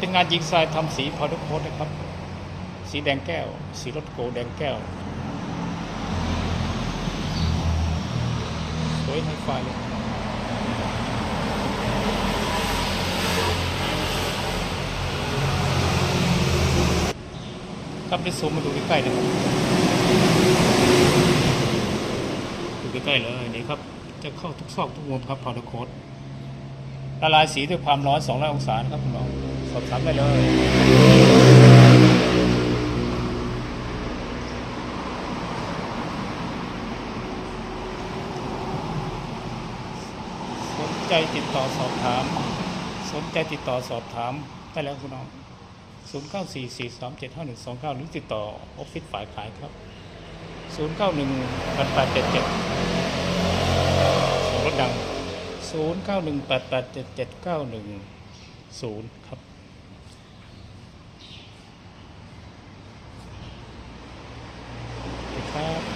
เป็นงานยิงทรายทำสีพาวเดอร์โค้ดนะครับ สีแดงแก้ว สีรถโกแดงแก้ว สวยไฮไฟเลยครับได้ซูมมาดูใกล้ๆนะครับดูใกล้ๆเลยนี่ครับ จะเข้าทุกซอกทุกมุมครับพาวเดอร์โค้ดละลายสีด้วยความร้อน200องศานะครับคุณน้อง สอบถามได้เลยสนใจติดต่อสอบถาม สนใจติดต่อสอบถามได้แล้วคุณน้อง 0 9 4 4 3 7 5 1 2 9 หรือติดต่อออฟฟิศฝ่ายขายครับ 0 9 1 8 8 7 7รถดัง 0 9 1 8 8 7 7 9 1 0 ครับ ครับ